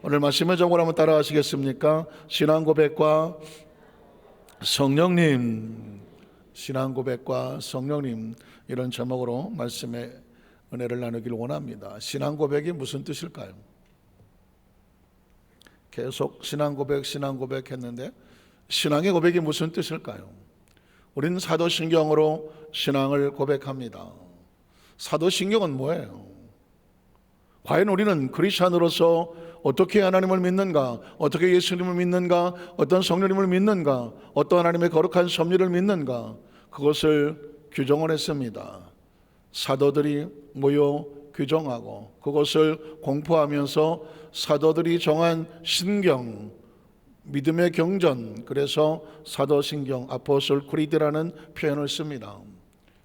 오늘 말씀의 적으로 한번 따라하시겠습니까? 신앙 고백과 성령님, 신앙 고백과 성령님 이런 제목으로 말씀의 은혜를 나누길 원합니다. 신앙 고백이 무슨 뜻일까요? 계속 신앙 고백, 신앙 고백 했는데 신앙의 고백이 무슨 뜻일까요? 우리는 사도신경으로 신앙을 고백합니다. 사도신경은 뭐예요? 과연 우리는 크리스천으로서 어떻게 하나님을 믿는가? 어떻게 예수님을 믿는가? 어떤 성령님을 믿는가? 어떤 하나님의 거룩한 섭리를 믿는가? 그것을 규정을 했습니다. 사도들이 모여 규정하고 그것을 공포하면서 사도들이 정한 신경, 믿음의 경전, 그래서 사도신경, 아포솔 크리드라는 표현을 씁니다.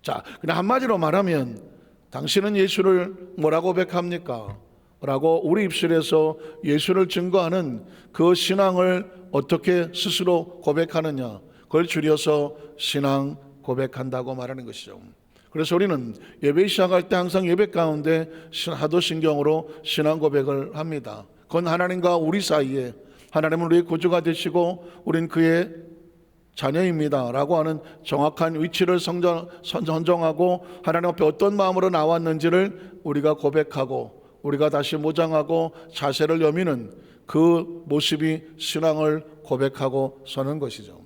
자, 그냥 한마디로 말하면 당신은 예수를 뭐라고 고백합니까? 라고 우리 입술에서 예수를 증거하는 그 신앙을 어떻게 스스로 고백하느냐? 그걸 줄여서 신앙 고백한다고 말하는 것이죠. 그래서 우리는 예배 시작할 때 항상 예배 가운데 하도 신경으로 신앙 고백을 합니다. 그건 하나님과 우리 사이에 하나님은 우리의 구주가 되시고 우린 그의 자녀입니다 라고 하는 정확한 위치를 선정하고 하나님 앞에 어떤 마음으로 나왔는지를 우리가 고백하고 우리가 다시 모장하고 자세를 여미는 그 모습이 신앙을 고백하고 서는 것이죠.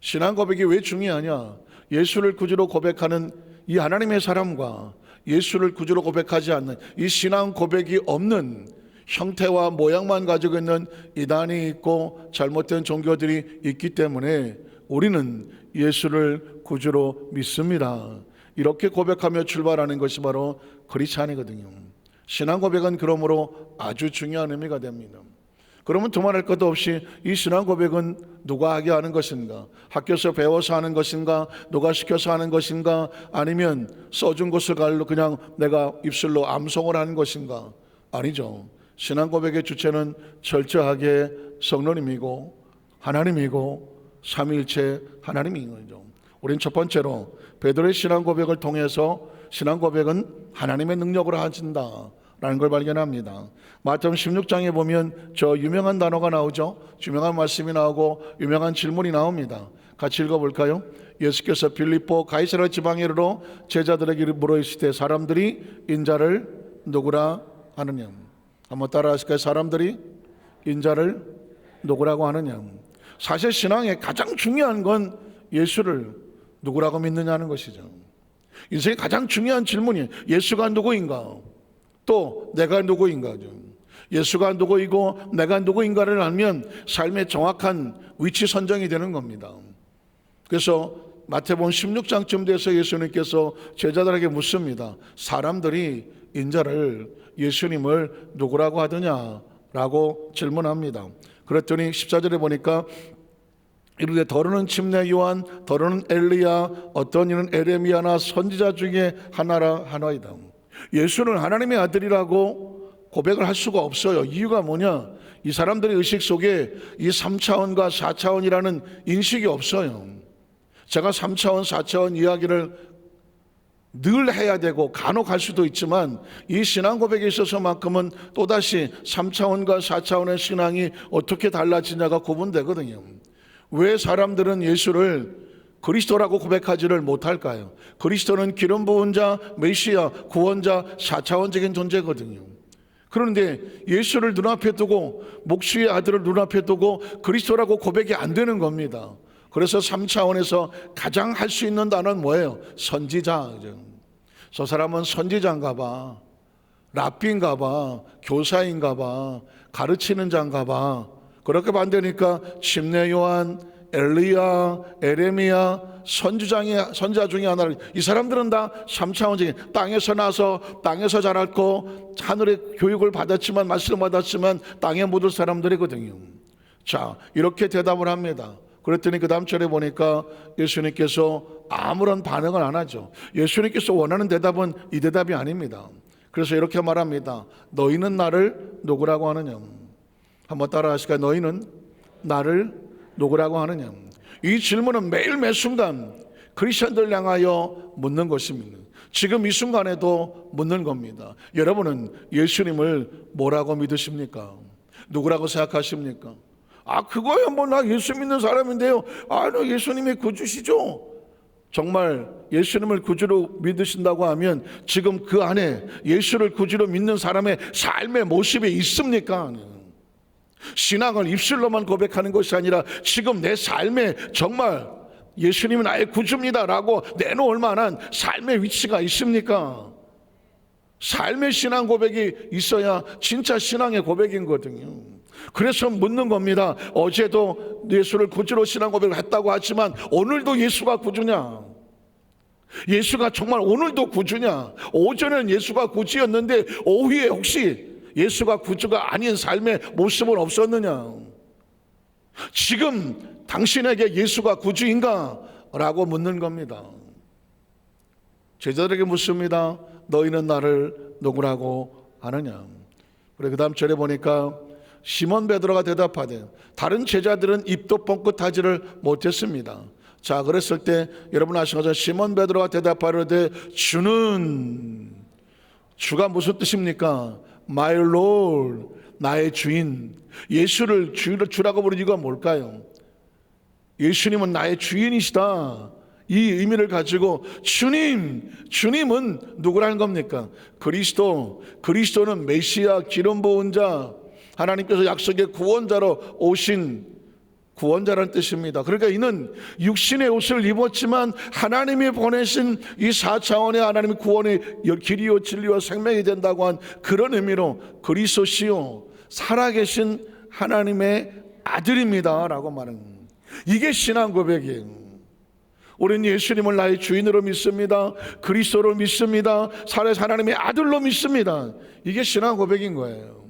신앙 고백이 왜 중요하냐? 예수를 구주로 고백하는 이 하나님의 사람과 예수를 구주로 고백하지 않는 이 신앙 고백이 없는 형태와 모양만 가지고 있는 이단이 있고 잘못된 종교들이 있기 때문에 우리는 예수를 구주로 믿습니다. 이렇게 고백하며 출발하는 것이 바로 크리스찬이거든요. 신앙 고백은 그러므로 아주 중요한 의미가 됩니다. 그러면 두말할 것도 없이 이 신앙 고백은 누가 하게 하는 것인가? 학교에서 배워서 하는 것인가? 누가 시켜서 하는 것인가? 아니면 써준 것을 갈로 그냥 내가 입술로 암송을 하는 것인가? 아니죠. 신앙 고백의 주체는 철저하게 성령님이고 하나님이고 삼위일체 하나님인 거죠. 우린 첫 번째로 베드로의 신앙 고백을 통해서 신앙 고백은 하나님의 능력으로 하진다라는 걸 발견합니다. 마태복음 16장에 보면 저 유명한 단어가 나오죠. 유명한 말씀이 나오고 유명한 질문이 나옵니다. 같이 읽어볼까요? 예수께서 빌립보 가이사라 지방에로 제자들에게 물어있을 때 사람들이 인자를 누구라 하느냐? 한번 따라하실까요? 사람들이 인자를 누구라고 하느냐? 사실 신앙의 가장 중요한 건 예수를 누구라고 믿느냐는 것이죠. 인생의 가장 중요한 질문이 예수가 누구인가? 또 내가 누구인가죠. 예수가 누구이고 내가 누구인가를 알면 삶의 정확한 위치 선정이 되는 겁니다. 그래서 마태복음 16장쯤 돼서 예수님께서 제자들에게 묻습니다. 사람들이 인자를 예수님을 누구라고 하더냐라고 질문합니다. 그랬더니 14절에 보니까 이르되 더러는 침례 요한 더러는 엘리야 어떤 이는 에레미야나 선지자 중에 하나라 하나이다. 예수는 하나님의 아들이라고 고백을 할 수가 없어요. 이유가 뭐냐? 이 사람들의 의식 속에 이 3차원과 4차원이라는 인식이 없어요. 제가 3차원, 4차원 이야기를 늘 해야 되고 간혹 할 수도 있지만 이 신앙 고백에 있어서만큼은 또다시 3차원과 4차원의 신앙이 어떻게 달라지냐가 구분되거든요. 왜 사람들은 예수를 그리스도라고 고백하지를 못할까요? 그리스도는 기름 부은 자, 메시아, 구원자, 4차원적인 존재거든요. 그런데 예수를 눈앞에 두고 목수의 아들을 눈앞에 두고 그리스도라고 고백이 안 되는 겁니다. 그래서 3차원에서 가장 할 수 있는 단어는 뭐예요? 선지자. 저 사람은 선지자인가 봐. 랍비인가 봐. 교사인가 봐. 가르치는 자인가 봐. 그렇게 반대니까 침례 요한, 엘리야, 에레미야, 선주장이 선자 중에 하나를 이 사람들은 다 3차원적인 땅에서 나서 땅에서 자랐고 하늘의 교육을 받았지만 말씀을 받았지만 땅에 묻을 사람들이거든요. 자, 이렇게 대답을 합니다. 그랬더니 그 다음 절에 보니까 예수님께서 아무런 반응을 안 하죠. 예수님께서 원하는 대답은 이 대답이 아닙니다. 그래서 이렇게 말합니다. 너희는 나를 누구라고 하느냐? 한번 따라 하실까요? 너희는 나를 누구라고 하느냐? 이 질문은 매일 매 순간 크리스천들 향하여 묻는 것입니다. 지금 이 순간에도 묻는 겁니다. 여러분은 예수님을 뭐라고 믿으십니까? 누구라고 생각하십니까? 아, 그거야 뭐 나 예수 믿는 사람인데요. 아, 너 예수님이 구주시죠? 정말 예수님을 구주로 믿으신다고 하면 지금 그 안에 예수를 구주로 믿는 사람의 삶의 모습이 있습니까? 신앙을 입술로만 고백하는 것이 아니라 지금 내 삶에 정말 예수님은 나의 구주입니다라고 내놓을 만한 삶의 위치가 있습니까? 삶의 신앙 고백이 있어야 진짜 신앙의 고백인 거거든요. 그래서 묻는 겁니다. 어제도 예수를 구주로 신앙 고백을 했다고 하지만 오늘도 예수가 구주냐? 예수가 정말 오늘도 구주냐? 오전엔 예수가 구주였는데 오후에 혹시 예수가 구주가 아닌 삶의 모습은 없었느냐? 지금 당신에게 예수가 구주인가? 라고 묻는 겁니다. 제자들에게 묻습니다. 너희는 나를 누구라고 아느냐? 그래 그 다음 절에 보니까 시몬 베드로가 대답하되 다른 제자들은 입도 뻥끗하지를 못했습니다. 자 그랬을 때 여러분 것처럼 시몬 베드로가 대답하려되 주는 주가 무슨 뜻입니까? My Lord 나의 주인 예수를 주라고 부르는 이유가 뭘까요? 예수님은 나의 주인이시다. 이 의미를 가지고 주님, 주님은 누구라는 겁니까? 그리스도, 그리스도는 메시아 기름 부은 자, 하나님께서 약속의 구원자로 오신 구원자라는 뜻입니다. 그러니까 이는 육신의 옷을 입었지만 하나님이 보내신 이 4차원의 하나님의 구원의 길이요 진리와 생명이 된다고 한 그런 의미로 그리스도시요 살아계신 하나님의 아들입니다라고 말하는 이게 신앙 고백이에요. 우리는 예수님을 나의 주인으로 믿습니다. 그리스도를 믿습니다. 살아서 하나님의 아들로 믿습니다. 이게 신앙 고백인 거예요.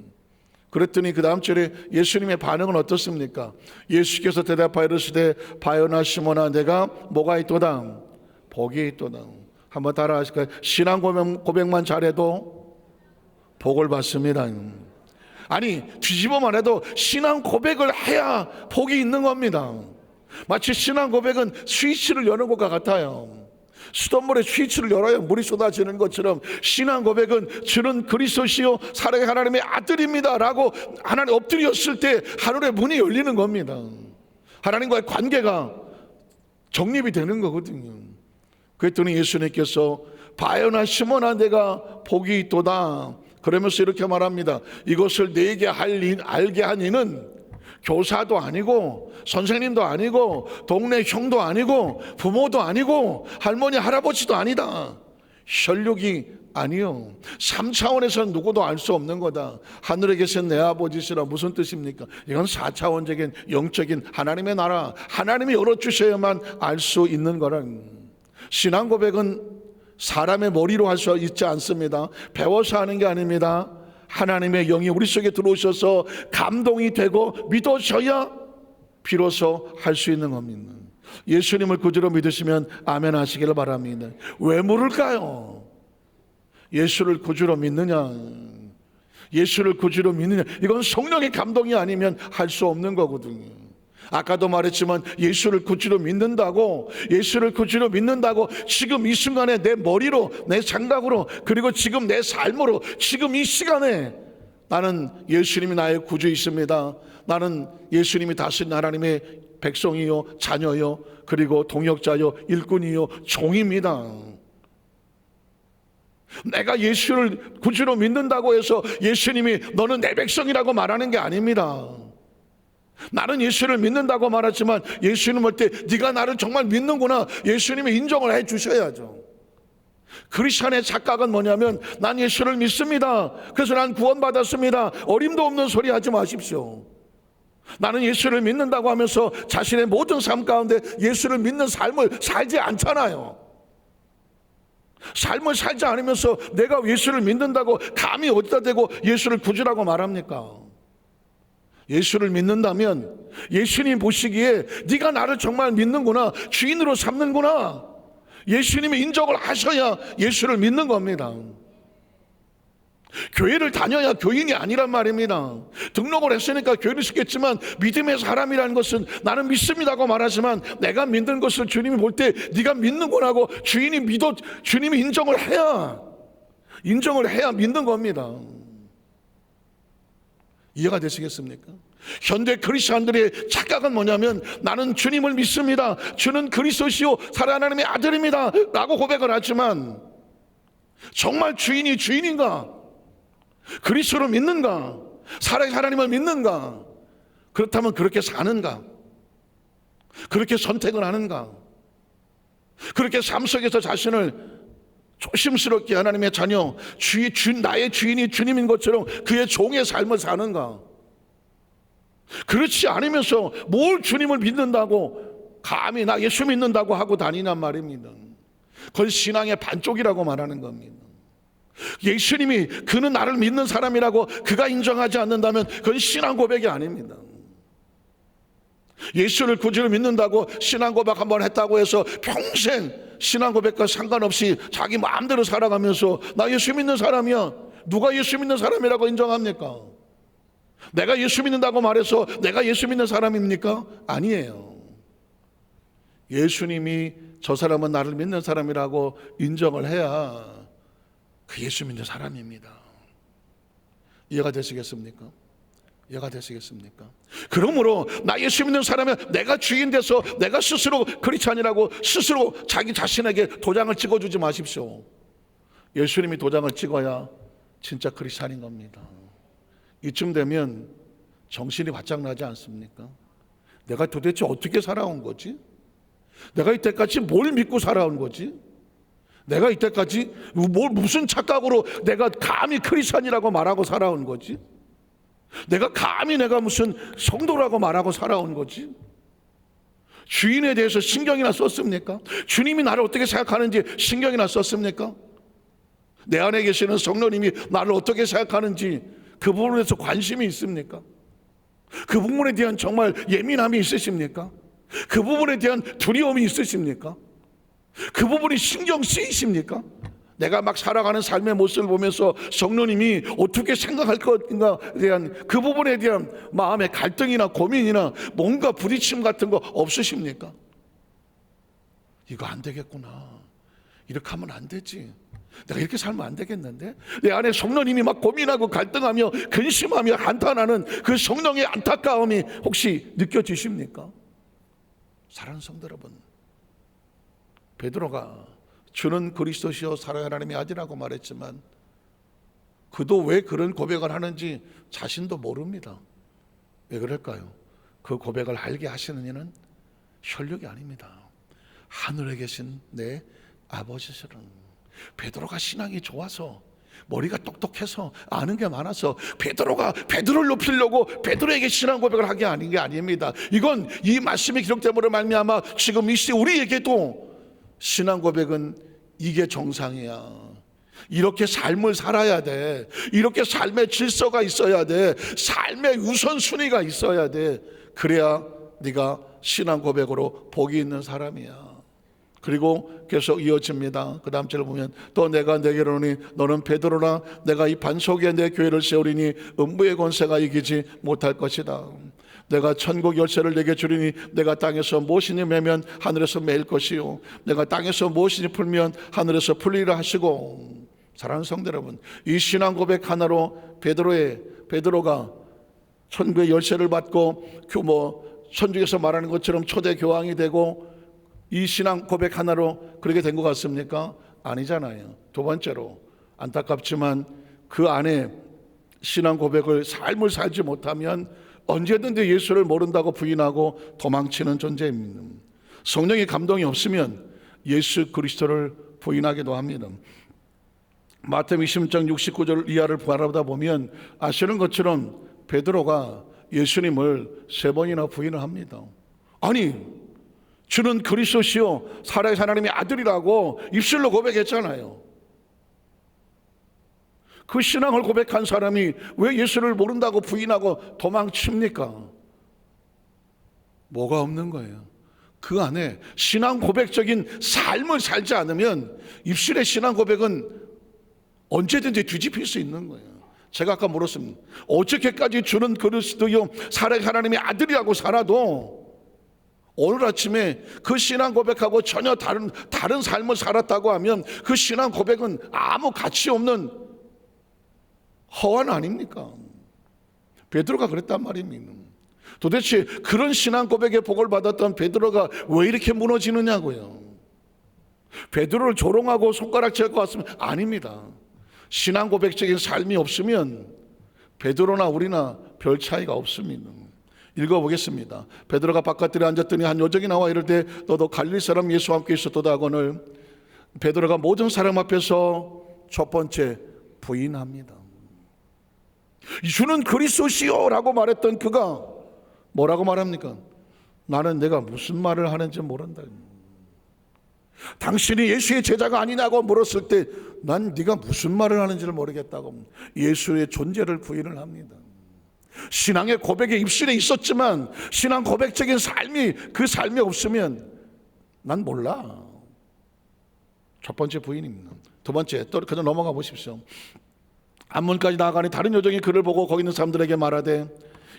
그랬더니 그 다음 절에 예수님의 반응은 어떻습니까? 예수께서 대답하여 이르시되 바요나 시모나 내가 뭐가 있도다? 복이 있도다. 한번 따라 하실까요? 신앙 고백, 고백만 잘해도 복을 받습니다. 아니 뒤집어 말해도 신앙 고백을 해야 복이 있는 겁니다. 마치 신앙 고백은 스위치를 여는 것과 같아요. 수돗물에 스위치를 열어야 물이 쏟아지는 것처럼 신앙 고백은 주는 그리스도시요 사랑의 하나님의 아들입니다라고 하나님 엎드렸을 때 하늘의 문이 열리는 겁니다. 하나님과의 관계가 정립이 되는 거거든요. 그랬더니 예수님께서 바요나 시몬아 내가 복이 있도다. 그러면서 이렇게 말합니다. 이것을 내게 할, 알게 한 이는 교사도 아니고 선생님도 아니고 동네 형도 아니고 부모도 아니고 할머니 할아버지도 아니다. 혈육이 아니요. 3차원에서 누구도 알 수 없는 거다. 하늘에 계신 내 아버지시라 무슨 뜻입니까? 이건 4차원적인 영적인 하나님의 나라. 하나님이 열어주셔야만 알 수 있는 거란. 신앙 고백은 사람의 머리로 할 수 있지 않습니다. 배워서 하는 게 아닙니다. 하나님의 영이 우리 속에 들어오셔서 감동이 되고 믿어져야 비로소 할 수 있는 겁니다. 예수님을 구주로 믿으시면 아멘 하시기를 바랍니다. 왜 물을까요? 예수를 구주로 믿느냐? 예수를 구주로 믿느냐? 이건 성령의 감동이 아니면 할 수 없는 거거든요. 아까도 말했지만 예수를 구주로 믿는다고 예수를 구주로 믿는다고 지금 이 순간에 내 머리로 내 생각으로 그리고 지금 내 삶으로 지금 이 시간에 나는 예수님이 나의 구주이십니다. 나는 예수님이 다스린 하나님의 백성이요 자녀요 그리고 동역자요 일꾼이요 종입니다. 내가 예수를 구주로 믿는다고 해서 예수님이 너는 내 백성이라고 말하는 게 아닙니다. 나는 예수를 믿는다고 말하지만 예수님 볼때 네가 나를 정말 믿는구나 예수님이 인정을 해 주셔야죠. 크리스천의 착각은 뭐냐면 난 예수를 믿습니다. 그래서 난 구원받았습니다. 어림도 없는 소리 하지 마십시오. 나는 예수를 믿는다고 하면서 자신의 모든 삶 가운데 예수를 믿는 삶을 살지 않잖아요. 삶을 살지 않으면서 내가 예수를 믿는다고 감히 어디다 대고 예수를 구주라고 말합니까? 예수를 믿는다면 예수님 보시기에 네가 나를 정말 믿는구나 주인으로 삼는구나 예수님이 인정을 하셔야 예수를 믿는 겁니다. 교회를 다녀야 교인이 아니란 말입니다. 등록을 했으니까 교회를 쓰겠지만 믿음의 사람이라는 것은 나는 믿습니다고 말하지만 내가 믿는 것을 주님이 볼 때 네가 믿는구나고 주인이 믿어 주님이 인정을 해야 인정을 해야 믿는 겁니다. 이해가 되시겠습니까? 현대 크리스천들의 착각은 뭐냐면 나는 주님을 믿습니다. 주는 그리스도시요 살아나는 하나님의 아들입니다. 라고 고백을 하지만 정말 주인이 주인인가? 그리스도를 믿는가? 살아계 하나님을 믿는가? 그렇다면 그렇게 사는가? 그렇게 선택을 하는가? 그렇게 삶 속에서 자신을 조심스럽게 하나님의 자녀, 주의, 주, 나의 주인이 주님인 것처럼 그의 종의 삶을 사는가? 그렇지 않으면서 뭘 주님을 믿는다고 감히 나 예수 믿는다고 하고 다니냔 말입니다. 그건 신앙의 반쪽이라고 말하는 겁니다. 예수님이 그는 나를 믿는 사람이라고 그가 인정하지 않는다면 그건 신앙 고백이 아닙니다. 예수를 구주를 믿는다고 신앙 고백 한 번 했다고 해서 평생 신앙 고백과 상관없이 자기 마음대로 살아가면서 나 예수 믿는 사람이야. 누가 예수 믿는 사람이라고 인정합니까? 내가 예수 믿는다고 말해서 내가 예수 믿는 사람입니까? 아니에요. 예수님이 저 사람은 나를 믿는 사람이라고 인정을 해야 그 예수 믿는 사람입니다. 이해가 되시겠습니까? 이해가 되시겠습니까? 그러므로 나 예수 믿는 사람이 내가 주인 돼서 내가 스스로 크리스찬이라고 스스로 자기 자신에게 도장을 찍어주지 마십시오. 예수님이 도장을 찍어야 진짜 크리스찬인 겁니다. 이쯤 되면 정신이 바짝 나지 않습니까? 내가 도대체 어떻게 살아온 거지? 내가 이때까지 뭘 믿고 살아온 거지? 내가 이때까지 뭘 무슨 착각으로 내가 감히 크리스천이라고 말하고 살아온 거지? 내가 감히 내가 무슨 성도라고 말하고 살아온 거지? 주인에 대해서 신경이나 썼습니까? 주님이 나를 어떻게 생각하는지 신경이나 썼습니까? 내 안에 계시는 성령님이 나를 어떻게 생각하는지 그 부분에서 관심이 있습니까? 그 부분에 대한 정말 예민함이 있으십니까? 그 부분에 대한 두려움이 있으십니까? 그 부분이 신경 쓰이십니까? 내가 막 살아가는 삶의 모습을 보면서 성령님이 어떻게 생각할 것인가에 대한 그 부분에 대한 마음의 갈등이나 고민이나 뭔가 부딪힘 같은 거 없으십니까? 이거 안 되겠구나. 이렇게 하면 안 되지. 내가 이렇게 살면 안 되겠는데? 내 안에 성령님이 막 고민하고 갈등하며 근심하며 한탄하는 그 성령의 안타까움이 혹시 느껴지십니까? 사랑하는 성도 여러분, 베드로가 주는 그리스도시요 살아야 하나님의 아들이라고 말했지만 그도 왜 그런 고백을 하는지 자신도 모릅니다. 왜 그럴까요? 그 고백을 알게 하시는 이는 혈육이 아닙니다. 하늘에 계신 내 아버지시는 베드로가 신앙이 좋아서 머리가 똑똑해서 아는 게 많아서 베드로가 베드로를 높이려고 베드로에게 신앙 고백을 하게 아닌 게 아닙니다. 이건 이 말씀이 기록됨으로 말미암아 지금 이 시대 우리에게도 신앙 고백은 이게 정상이야. 이렇게 삶을 살아야 돼. 이렇게 삶의 질서가 있어야 돼. 삶의 우선순위가 있어야 돼. 그래야 네가 신앙 고백으로 복이 있는 사람이야. 그리고 계속 이어집니다. 그 다음 절을 보면 또 내가 내게로 오니 너는 베드로나 내가 이 반석에 내 교회를 세우리니 음부의 권세가 이기지 못할 것이다. 내가 천국 열쇠를 내게 주리니 내가 땅에서 무엇이니 매면 하늘에서 매일 것이요 내가 땅에서 무엇이니 풀면 하늘에서 풀리라 하시고 사랑하는 성도 여러분 이 신앙 고백 하나로 베드로의 베드로가 천국의 열쇠를 받고 교모 천주에서 말하는 것처럼 초대 교황이 되고 이 신앙 고백 하나로 그렇게 된 것 같습니까? 아니잖아요. 두 번째로 안타깝지만 그 안에 신앙 고백을 삶을 살지 못하면 언제든지 예수를 모른다고 부인하고 도망치는 존재입니다. 성령의 감동이 없으면 예수 그리스도를 부인하기도 합니다. 마태 20장 69절 이하를 바라보다 보면 아시는 것처럼 베드로가 예수님을 세 번이나 부인을 합니다. 아니 주는 그리스도시요 살아계신 하나님의 아들이라고 입술로 고백했잖아요. 그 신앙을 고백한 사람이 왜 예수를 모른다고 부인하고 도망칩니까? 뭐가 없는 거예요. 그 안에 신앙 고백적인 삶을 살지 않으면 입술의 신앙 고백은 언제든지 뒤집힐 수 있는 거예요. 제가 아까 물었습니다. 어떻게까지 주는 그리스도요 살아계신 하나님의 아들이라고 살아도 오늘 아침에 그 신앙 고백하고 전혀 다른 다른 삶을 살았다고 하면 그 신앙 고백은 아무 가치 없는 허환 아닙니까? 베드로가 그랬단 말입니다. 도대체 그런 신앙 고백의 복을 받았던 베드로가 왜 이렇게 무너지느냐고요. 베드로를 조롱하고 손가락질 것 같으면 아닙니다. 신앙 고백적인 삶이 없으면 베드로나 우리나 별 차이가 없습니다. 읽어보겠습니다. 베드로가 바깥들에 앉았더니 한 요정이 나와 이럴 때 너도 갈릴 사람 예수와 함께 있었도다 하거늘 베드로가 모든 사람 앞에서 첫 번째 부인합니다. 주는 그리스도시요라고 말했던 그가 뭐라고 말합니까? 나는 내가 무슨 말을 하는지 모른다. 당신이 예수의 제자가 아니냐고 물었을 때 난 네가 무슨 말을 하는지를 모르겠다고 예수의 존재를 부인을 합니다. 신앙의 고백에 입술에 있었지만 신앙 고백적인 삶이 그 삶이 없으면 난 몰라. 첫 번째 부인입니다. 두 번째 또 그저 넘어가 보십시오. 안문까지 나아가니 다른 여종이 그를 보고 거기 있는 사람들에게 말하되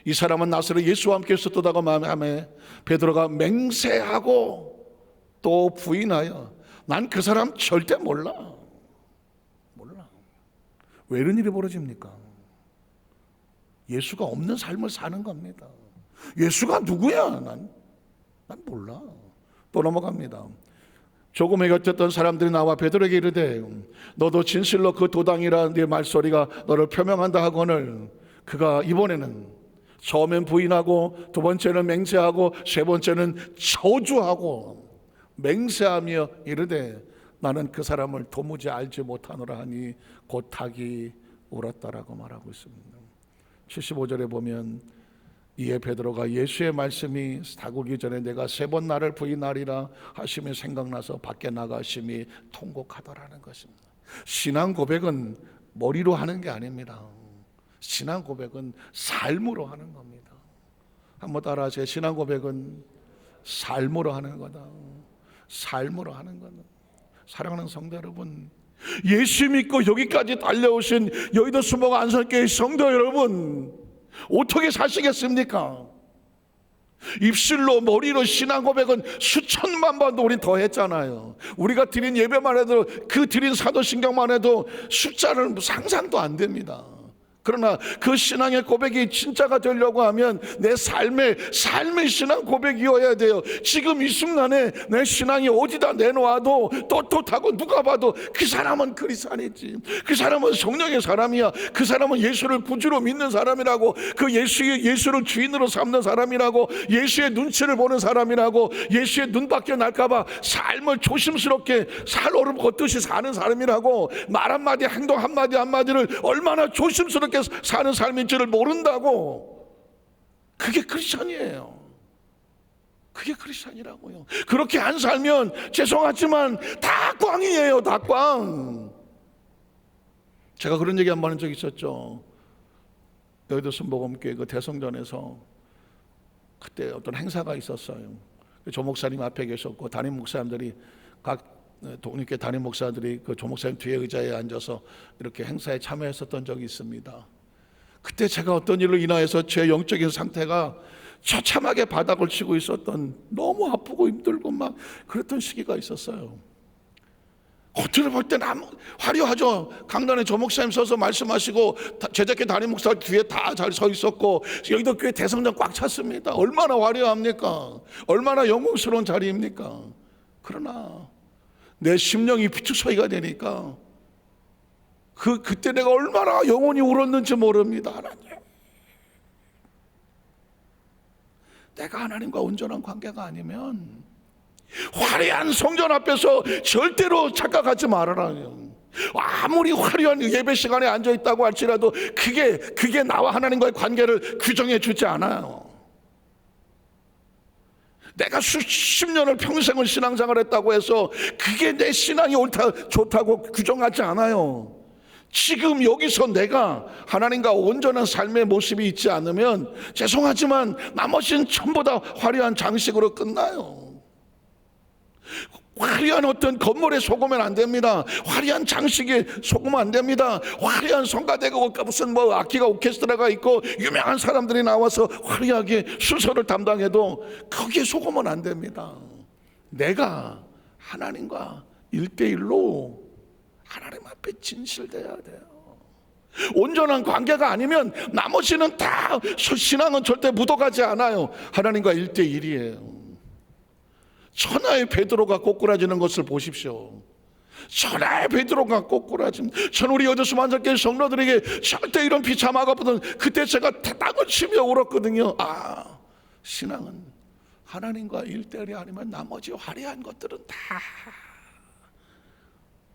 이 사람은 나사렛 예수와 함께 있었다고 마음에 베드로가 맹세하고 또 부인하여 난 그 사람 절대 몰라. 몰라. 왜 이런 일이 벌어집니까? 예수가 없는 삶을 사는 겁니다. 예수가 누구야? 난, 난 몰라. 또 넘어갑니다. 조금에 곁했던 사람들이 나와 베드로에게 이르되 너도 진실로 그 도당이라 네 말소리가 너를 표명한다 하거늘 그가 이번에는 처음엔 부인하고 두 번째는 맹세하고 세 번째는 저주하고 맹세하며 이르되 나는 그 사람을 도무지 알지 못하노라 하니 곧하기 울었다라고 말하고 있습니다. 75절에 보면 이에 베드로가 예수의 말씀이 다구기 전에 내가 세 번 나를 부인하리라 하심이 생각나서 밖에 나가심이 통곡하더라는 것입니다. 신앙 고백은 머리로 하는 게 아닙니다. 신앙 고백은 삶으로 하는 겁니다. 한번 따라 하세요. 신앙 고백은 삶으로 하는 거다. 삶으로 하는 거다. 사랑하는 성도 여러분, 예수 믿고 여기까지 달려오신 여의도 수목 안성교회 성도 여러분, 어떻게 사시겠습니까? 입술로 머리로 신앙 고백은 수천만 번도 우리 더 했잖아요. 우리가 드린 예배만 해도 그 드린 사도신경만 해도 숫자는 상상도 안 됩니다. 그러나 그 신앙의 고백이 진짜가 되려고 하면 내 삶의 삶의 신앙 고백이어야 돼요. 지금 이 순간에 내 신앙이 어디다 내놓아도 떳떳하고 누가 봐도 그 사람은 그리스도인이지. 그 사람은 성령의 사람이야. 그 사람은 예수를 구주로 믿는 사람이라고. 그 예수의 예수를 주인으로 삼는 사람이라고. 예수의 눈치를 보는 사람이라고. 예수의 눈 밖에 날까봐 삶을 조심스럽게 살얼음 걷듯이 사는 사람이라고. 말 한마디 행동 한마디 한마디를 얼마나 조심스럽게 사는 삶인지를 모른다고. 그게 크리스천이에요. 그게 크리스천이라고요. 그렇게 안 살면 죄송하지만 다 꽝이에요. 다 꽝. 제가 그런 얘기 한 번 한 적 있었죠. 여의도 순복음교회 그 대성전에서 그때 어떤 행사가 있었어요. 그조 목사님 앞에 계셨고 담임 목사님들이 각 독립교 담임 목사들이 그 조 목사님 뒤에 의자에 앉아서 이렇게 행사에 참여했었던 적이 있습니다. 그때 제가 어떤 일로 인하여서 제 영적인 상태가 처참하게 바닥을 치고 있었던 너무 아프고 힘들고 막 그랬던 시기가 있었어요. 겉으로 볼 때는 아무 화려하죠. 강단에 조 목사님 서서 말씀하시고 다- 제자교 담임 목사 뒤에 다 잘 서 있었고 여기도 교회 대성전 꽉 찼습니다. 얼마나 화려합니까? 얼마나 영광스러운 자리입니까? 그러나 내 심령이 비축소리가 되니까 그 그때 내가 얼마나 영혼이 울었는지 모릅니다. 하나님. 내가 하나님과 온전한 관계가 아니면 화려한 성전 앞에서 절대로 착각하지 말아라요. 아무리 화려한 예배 시간에 앉아 있다고 할지라도 그게 그게 나와 하나님과의 관계를 규정해 주지 않아요. 내가 수십 년을 평생을 신앙생활 했다고 해서 그게 내 신앙이 옳다 좋다고 규정하지 않아요. 지금 여기서 내가 하나님과 온전한 삶의 모습이 있지 않으면 죄송하지만 나머지는 전부 다 화려한 장식으로 끝나요. 화려한 어떤 건물에 속으면 안 됩니다. 화려한 장식에 속으면 안 됩니다. 화려한 성가대가 무슨 뭐 악기가 오케스트라가 있고 유명한 사람들이 나와서 화려하게 순서를 담당해도 거기에 속으면 안 됩니다. 내가 하나님과 일대일로 하나님 앞에 진실돼야 돼요. 온전한 관계가 아니면 나머지는 다 신앙은 절대 묻어가지 않아요. 하나님과 일대일이에요 천하의 베드로가 꼬꾸라지는 것을 보십시오. 천하의 베드로가 꼬꾸라짐. 전 우리 여자수 만장교회 성도들에게 절대 이런 비참하가 보던 그때 제가 다 땅을 치며 울었거든요. 아, 신앙은 하나님과 일대일이 아니면 나머지 화려한 것들은 다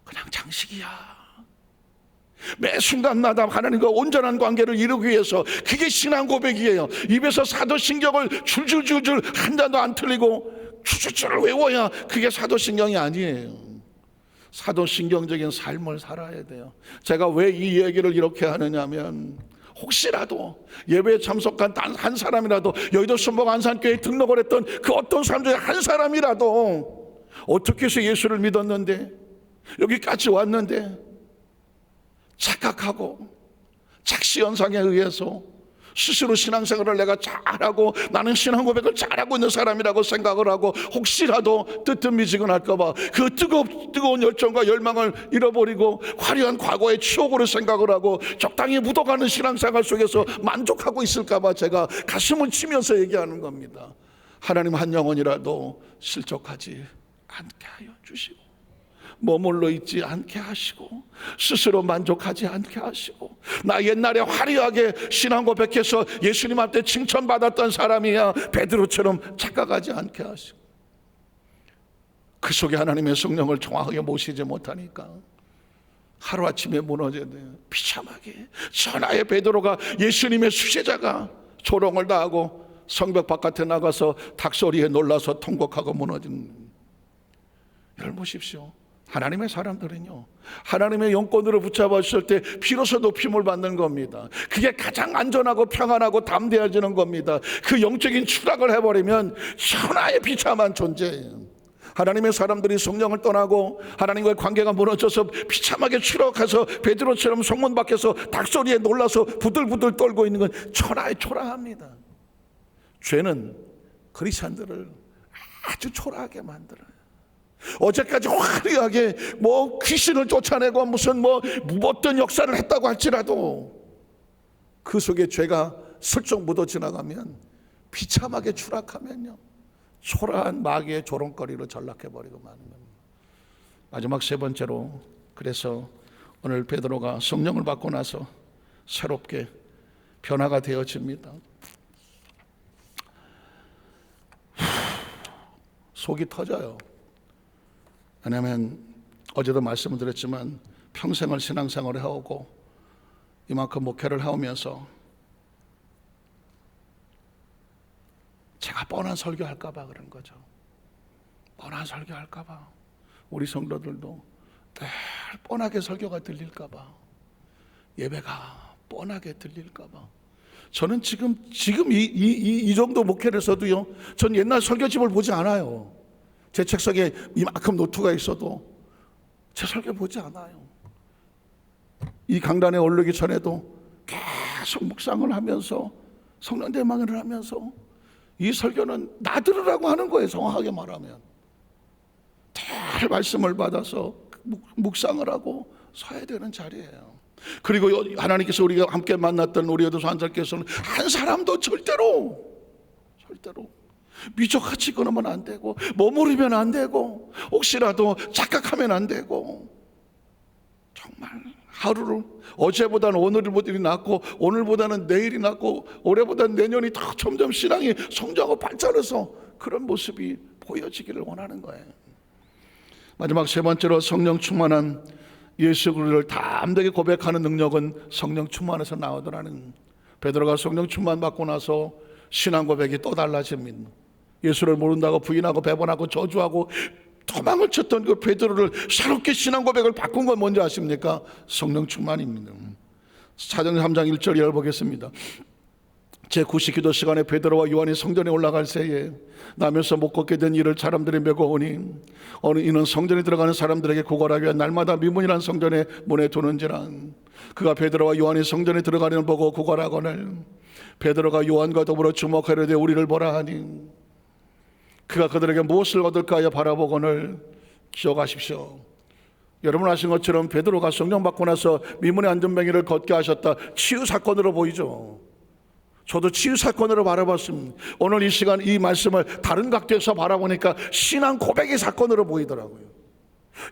그냥 장식이야. 매 순간 마다 하나님과 온전한 관계를 이루기 위해서 그게 신앙 고백이에요. 입에서 사도신경을 줄줄줄줄 한 잔도 안 틀리고 줄줄줄 외워야 그게 사도신경이 아니에요. 사도신경적인 삶을 살아야 돼요. 제가 왜 이 얘기를 이렇게 하느냐면 혹시라도 예배에 참석한 단한 사람이라도 여의도 순복 안산교회 등록을 했던 그 어떤 사람 중에 한 사람이라도 어떻게 해서 예수를 믿었는데 여기까지 왔는데 착각하고 착시 현상에 의해서 스스로 신앙생활을 내가 잘하고 나는 신앙 고백을 잘하고 있는 사람이라고 생각을 하고 혹시라도 뜨뜻미지근할까봐 그 뜨거, 뜨거운 열정과 열망을 잃어버리고 화려한 과거의 추억으로 생각을 하고 적당히 묻어가는 신앙생활 속에서 만족하고 있을까봐 제가 가슴을 치면서 얘기하는 겁니다. 하나님 한 영혼이라도 실족하지 않게 하여 주시고 머물러 있지 않게 하시고 스스로 만족하지 않게 하시고 나 옛날에 화려하게 신앙 고백해서 예수님 앞에 칭찬받았던 사람이야 베드로처럼 착각하지 않게 하시고 그 속에 하나님의 성령을 정확하게 모시지 못하니까 하루아침에 무너져야 돼요 비참하게. 천하의 베드로가 예수님의 수제자가 조롱을 당하고 성벽 바깥에 나가서 닭소리에 놀라서 통곡하고 무너진 여러분 보십시오 하나님의 사람들은요 하나님의 영권으로 붙잡았을 때 비로소 높임을 받는 겁니다. 그게 가장 안전하고 평안하고 담대해지는 겁니다. 그 영적인 추락을 해버리면 천하의 비참한 존재예요. 하나님의 사람들이 성령을 떠나고 하나님과의 관계가 무너져서 비참하게 추락해서 베드로처럼 성문 밖에서 닭소리에 놀라서 부들부들 떨고 있는 건 천하의 초라합니다. 죄는 크리스천들을 아주 초라하게 만들어요 어제까지 화려하게 뭐 귀신을 쫓아내고 무슨 뭐 어떤 역사를 했다고 할지라도 그 속에 죄가 슬쩍 묻어 지나가면 비참하게 추락하면요 초라한 마귀의 조롱거리로 전락해버리고 마는 겁니다. 마지막 세 번째로 그래서 오늘 베드로가 성령을 받고 나서 새롭게 변화가 되어집니다. 속이 터져요. 왜냐하면 어제도 말씀을 드렸지만 평생을 신앙생활을 해오고 이만큼 목회를 해오면서 제가 뻔한 설교할까봐 그런 거죠. 뻔한 설교할까봐. 우리 성도들도 늘 뻔하게 설교가 들릴까봐 예배가 뻔하게 들릴까봐. 저는 지금 지금 이, 이, 이, 이 정도 목회를 해서도요 전 옛날 설교집을 보지 않아요 제 책상에 이만큼 노트가 있어도 제 설교 보지 않아요. 이 강단에 오르기 전에도 계속 묵상을 하면서 성령 대망을 하면서 이 설교는 나 들으라고 하는 거예요 정확하게 말하면. 늘 말씀을 받아서 묵- 묵상을 하고 서야 되는 자리예요. 그리고 여- 하나님께서 우리가 함께 만났던 우리 여도소 한절께서는 한 사람도 절대로 절대로 미적같이 그러면 안 되고 머무르면 안 되고 혹시라도 착각하면 안 되고 정말 하루를 어제보다는 오늘보다 낫고 오늘보다는 내일이 낫고 올해보다는 내년이 더 점점 신앙이 성장하고 발전해서 그런 모습이 보여지기를 원하는 거예요. 마지막 세 번째로 성령 충만한 예수 그리스도를 담대하게 고백하는 능력은 성령 충만해서 나오더라는 베드로가 성령 충만 받고 나서 신앙 고백이 또 달라집니다. 예수를 모른다고 부인하고 배반하고 저주하고 도망을 쳤던 그 베드로를 새롭게 신앙 고백을 바꾼 건 뭔지 아십니까? 성령 충만입니다. 사도행 3장 1절 열 보겠습니다. 제90 기도 시간에 베드로와 요한이 성전에 올라갈 새에 나면서 못 걷게 된 이를 사람들이 메고 오니 어느 이는 성전에 들어가는 사람들에게 구걸하기 위해 날마다 미문이란 성전에 문에 두는지라 그가 베드로와 요한이 성전에 들어가려는 보고 구걸하거늘 베드로가 요한과 더불어 주목하려되 우리를 보라 하니 그가 그들에게 무엇을 얻을까 하여 바라보거늘 기억하십시오 여러분 아신 것처럼 베드로가 성령 받고 나서 미문의 안전뱅이를 걷게 하셨다. 치유 사건으로 보이죠. 저도 치유 사건으로 바라봤습니다. 오늘 이 시간 이 말씀을 다른 각도에서 바라보니까 신앙 고백의 사건으로 보이더라고요.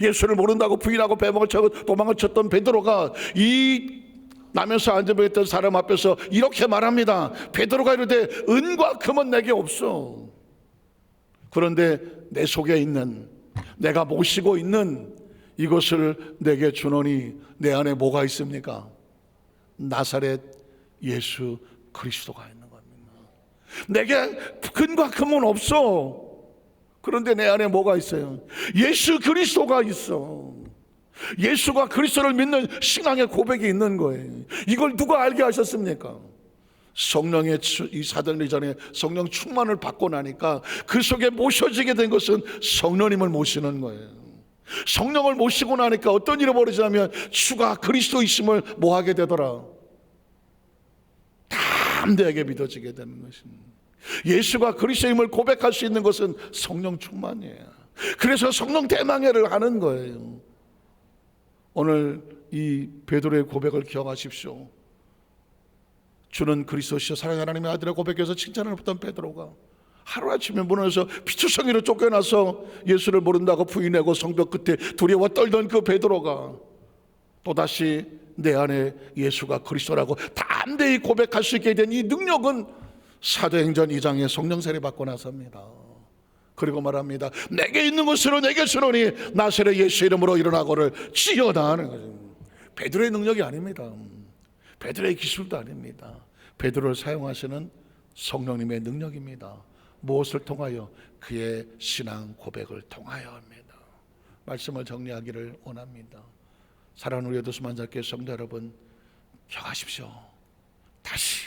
예수를 모른다고 부인하고 배목을 쳐고 도망을 쳤던 베드로가 이 나면서 앉아있던 사람 앞에서 이렇게 말합니다. 베드로가 이르되 은과 금은 내게 없어. 그런데 내 속에 있는 내가 모시고 있는 이것을 내게 주노니 내 안에 뭐가 있습니까? 나사렛 예수 그리스도가 있는 겁니다. 내게 근과 금은 없어. 그런데 내 안에 뭐가 있어요? 예수 그리스도가 있어. 예수가 그리스도를 믿는 신앙의 고백이 있는 거예요. 이걸 누가 알게 하셨습니까? 성령의 추- 이 사도행전 전에 성령 충만을 받고 나니까 그 속에 모셔지게 된 것은 성령님을 모시는 거예요. 성령을 모시고 나니까 어떤 일이 벌어지냐면 주가 그리스도이심을 뭐하게 되더라. 담대하게 믿어지게 되는 것입니다. 예수가 그리스도임을 고백할 수 있는 것은 성령 충만이에요. 그래서 성령 대망회를 하는 거예요. 오늘 이 베드로의 고백을 기억하십시오. 주는 그리스도시여 사랑하는 하나님의 아들의 고백에서 칭찬을 받던 베드로가 하루아침에 무너져서 피투성이로 쫓겨나서 예수를 모른다고 부인하고 성벽 끝에 두려워 떨던 그 베드로가 또다시 내 안에 예수가 그리스도라고 담대히 고백할 수 있게 된 이 능력은 사도행전 2장의 성령 세례 받고 나서입니다. 그리고 말합니다. 내게 있는 것으로 내게 주노니 나세렛 예수 이름으로 일어나고를 지어다 하는 거죠. 베드로의 능력이 아닙니다. 베드로의 기술도 아닙니다. 베드로를 사용하시는 성령님의 능력입니다. 무엇을 통하여 그의 신앙 고백을 통하여 합니다. 말씀을 정리하기를 원합니다. 사랑하는 우리 여도수만 자께 성도 여러분 기억하십시오. 다시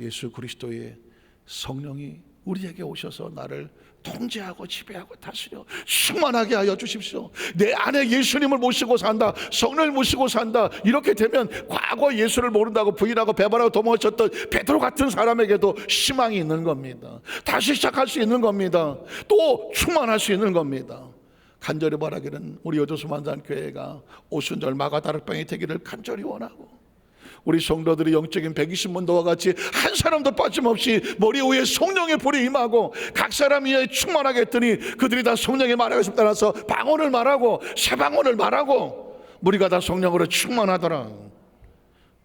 예수 그리스도의 성령이 우리에게 오셔서 나를 통제하고 지배하고 다스려 충만하게 하여 주십시오. 내 안에 예수님을 모시고 산다. 성령을 모시고 산다. 이렇게 되면 과거 예수를 모른다고 부인하고 배반하고 도망쳤던 베드로 같은 사람에게도 희망이 있는 겁니다. 다시 시작할 수 있는 겁니다. 또 충만할 수 있는 겁니다. 간절히 바라기는 우리 여조수 만단 교회가 오순절 마가다락방이 되기를 간절히 원하고 우리 성도들이 영적인 120문도와 같이 한 사람도 빠짐없이 머리 위에 성령의 불이 임하고 각 사람 위에 충만하게 했더니 그들이 다 성령의 말하고 나서 방언을 말하고 새 방언을 말하고 우리가 다 성령으로 충만하더라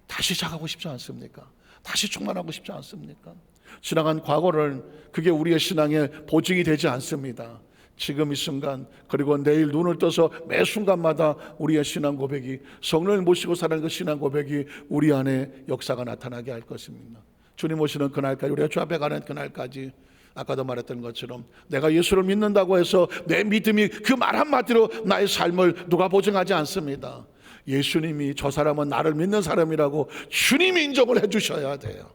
다시 시작하고 싶지 않습니까? 다시 충만하고 싶지 않습니까? 지나간 과거를 그게 우리의 신앙의 보증이 되지 않습니다. 지금 이 순간 그리고 내일 눈을 떠서 매 순간마다 우리의 신앙 고백이 성령을 모시고 사는 그 신앙 고백이 우리 안에 역사가 나타나게 할 것입니다. 주님 오시는 그날까지 우리가 주 앞에 가는 그날까지 아까도 말했던 것처럼 내가 예수를 믿는다고 해서 내 믿음이 그 말 한마디로 나의 삶을 누가 보증하지 않습니다. 예수님이 저 사람은 나를 믿는 사람이라고 주님이 인정을 해 주셔야 돼요.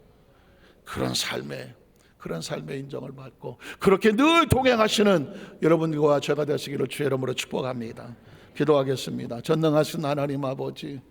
그런 삶에 그런 삶의 인정을 받고 그렇게 늘 동행하시는 여러분과 제가 되시기를 주의 이름으로 축복합니다. 기도하겠습니다. 전능하신 하나님 아버지